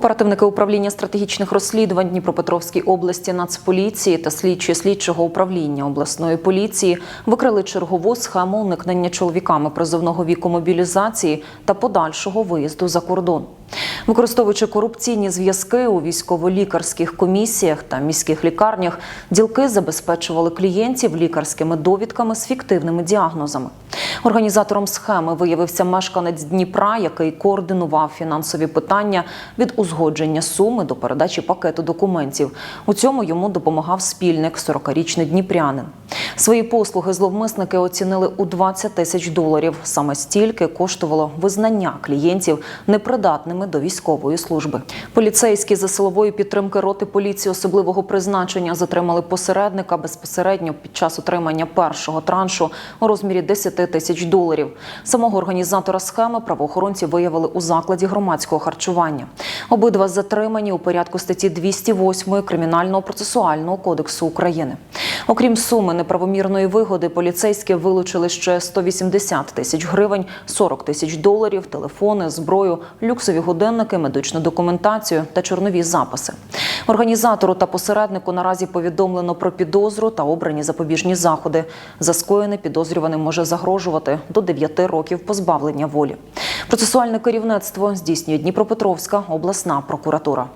Оперативники управління стратегічних розслідувань Дніпропетровській області Нацполіції та слідчі слідчого управління обласної поліції викрили чергову схему уникнення чоловіками призовного віку мобілізації та подальшого виїзду за кордон. Використовуючи корупційні зв'язки у військово-лікарських комісіях та міських лікарнях, ділки забезпечували клієнтів лікарськими довідками з фіктивними діагнозами. Організатором схеми виявився мешканець Дніпра, який координував фінансові питання від узгодження суми до передачі пакету документів. У цьому йому допомагав спільник 40-річний дніпрянин. Свої послуги зловмисники оцінили у 20 тисяч доларів. Саме стільки коштувало визнання клієнтів непридатними до військової служби. Поліцейські за силової підтримки роти поліції особливого призначення затримали посередника безпосередньо під час отримання першого траншу у розмірі 10 тисяч доларів. Самого організатора схеми правоохоронці виявили у закладі громадського харчування. Обидва затримані у порядку статті 208 Кримінального процесуального кодексу України. Окрім суми неправомірної вигоди, поліцейські вилучили ще 180 тисяч гривень, 40 тисяч доларів, телефони, зброю, люксові годинники, медичну документацію та чорнові записи. Організатору та посереднику наразі повідомлено про підозру та обрані запобіжні заходи. За скоєне підозрюваним може загрожувати до 9 років позбавлення волі. Процесуальне керівництво здійснює Дніпропетровська обласна прокуратура.